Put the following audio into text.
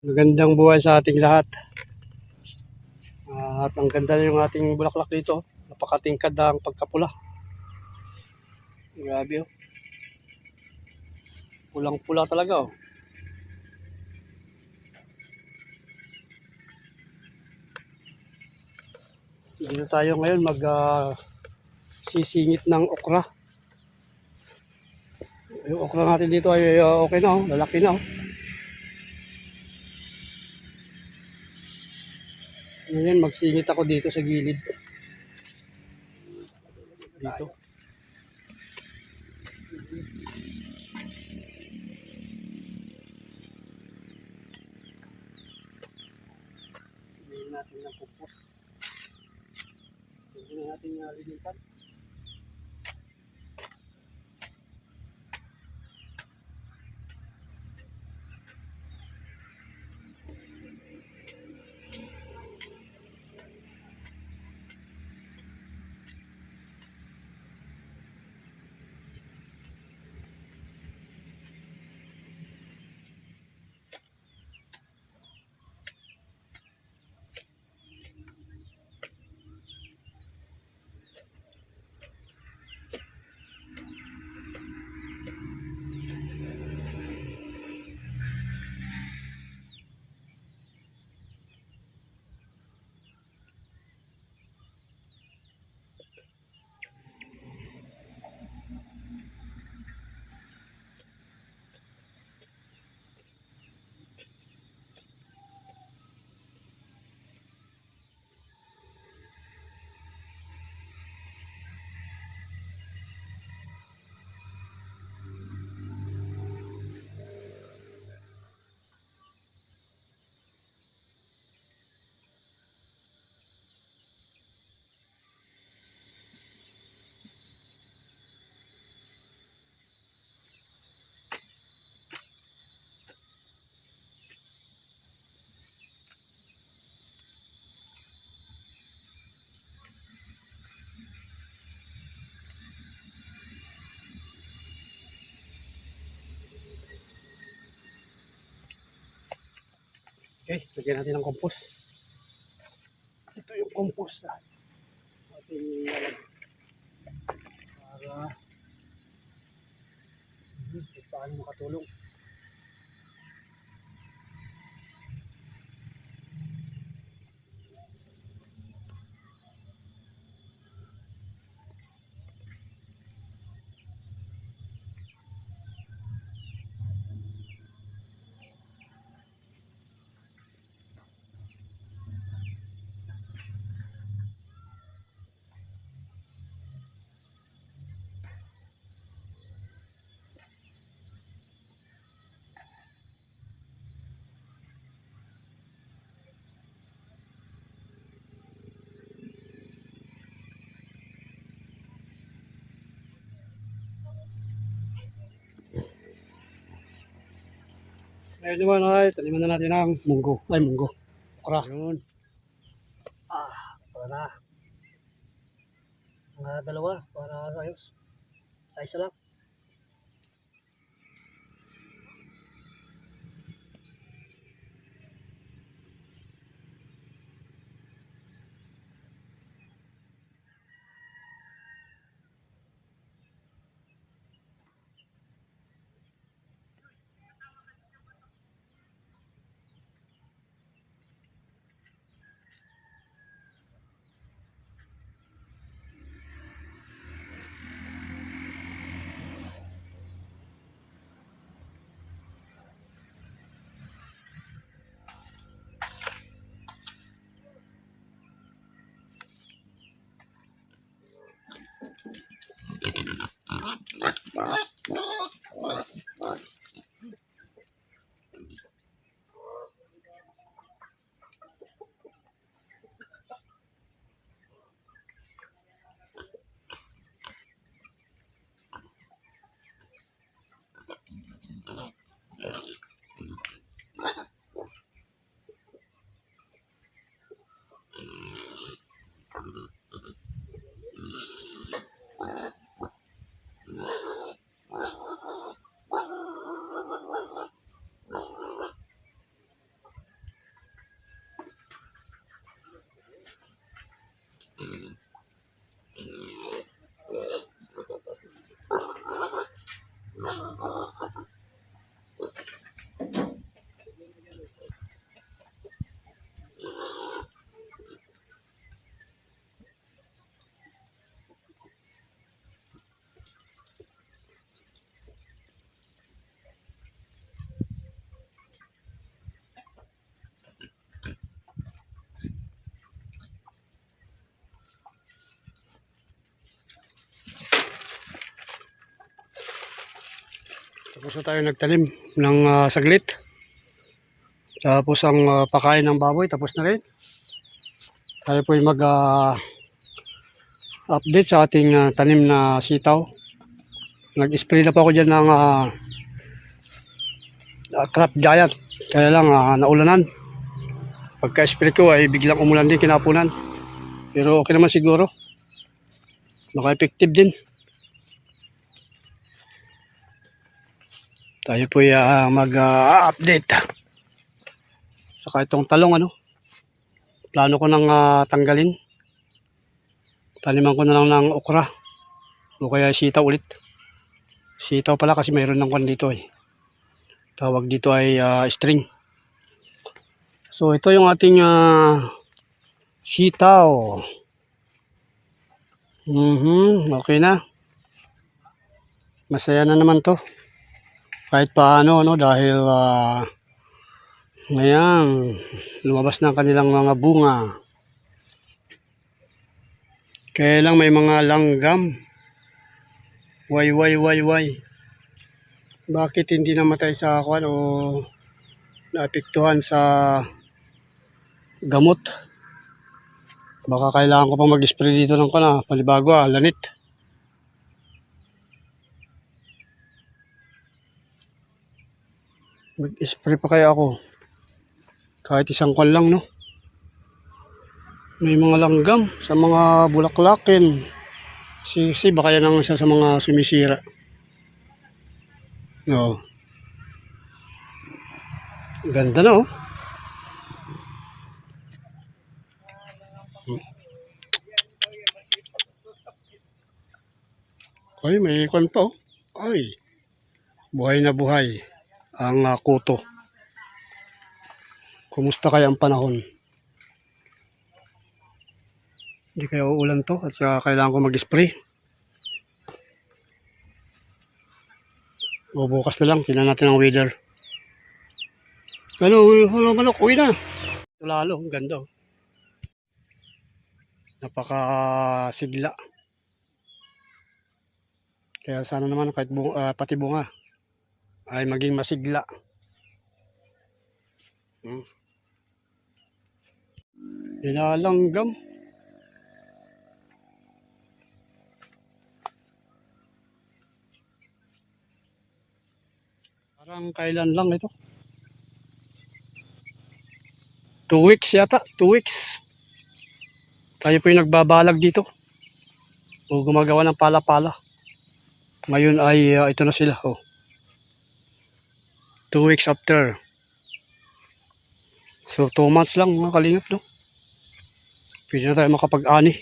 Magandang buhay sa ating lahat. Ah, at ang ganda yung ating bulaklak dito. Napakatingkad ang pagkapula. Grabe oh. Pulang-pula talaga oh. Dito tayo ngayon mag ah, sisingit ng okra. Yung okra natin dito ay ah, okay na oh, lalaki na oh. Ngayon, magsingit ako dito sa gilid. Dito. Hindi natin ng kupos. Hindi natin uh, Okay, lagyan natin ng compost. Ito yung compost na ating nilalagay. Para hmm, kung paano makatulong. Ngayon naman ay taniman na natin ang munggo. Ay munggo. Okra. Yun. Ah, para na. Mga dalawa para ayos. Ay isa lang. stuff. derjenigen. Tapos na tayo nagtanim ng ah, saglit. Tapos ang ah, pakain ng baboy, tapos na rin. Tayo po mag ah, update sa ating ah, tanim na sitaw. Nag-spray na po ako dyan ng uh, crop giant. Kaya lang ah, naulanan. Pagka-spray ko ay biglang umulan din kinapunan. Pero okay naman siguro. Naka-effective din. Tayo po uh, mag-update. Saka itong talong ano. Plano ko nang ah, tanggalin. Taniman ko na lang ng okra. O kaya sitaw ulit. Sitaw pala kasi mayroon ng kwan dito eh. Tawag dito ay ah, string. So ito yung ating ah, sitaw. Mhm, okay na. Masaya na naman to kahit paano no dahil uh, ngayon lumabas na ang kanilang mga bunga. Kaya lang may mga langgam. Why why why why bakit hindi namatay sa kwan o naapektuhan sa gamot? Baka kailangan ko pang mag-spray dito ng kwan ah, panibago ah, lanit Mag-spray pa kaya ako. Kahit isang kwan lang, no? May mga langgam sa mga bulaklakin. Sisi, baka yan ang isa sa mga sumisira. No. Ganda na, oh. Ay, may kwan pa, oh. Ay. Buhay na buhay ang uh, kuto. Kumusta kaya ang panahon? Hindi kaya uulan to at saka kailangan ko mag-spray. O bukas na lang, tingnan natin ang weather. Ano, ano, manok, uwi na. Ito lalo, ang ganda. oh. Napaka-sigla. Kaya sana naman kahit bunga, ah, pati bunga ay maging masigla. Hmm. Nilalanggam. Parang kailan lang ito. Two weeks yata. Two weeks. Tayo po yung nagbabalag dito. O gumagawa ng pala-pala. Ngayon ay ah, ito na sila. Oh. Two weeks after. So, two months lang mga kalingap, no? Pwede na tayo makapag-ani.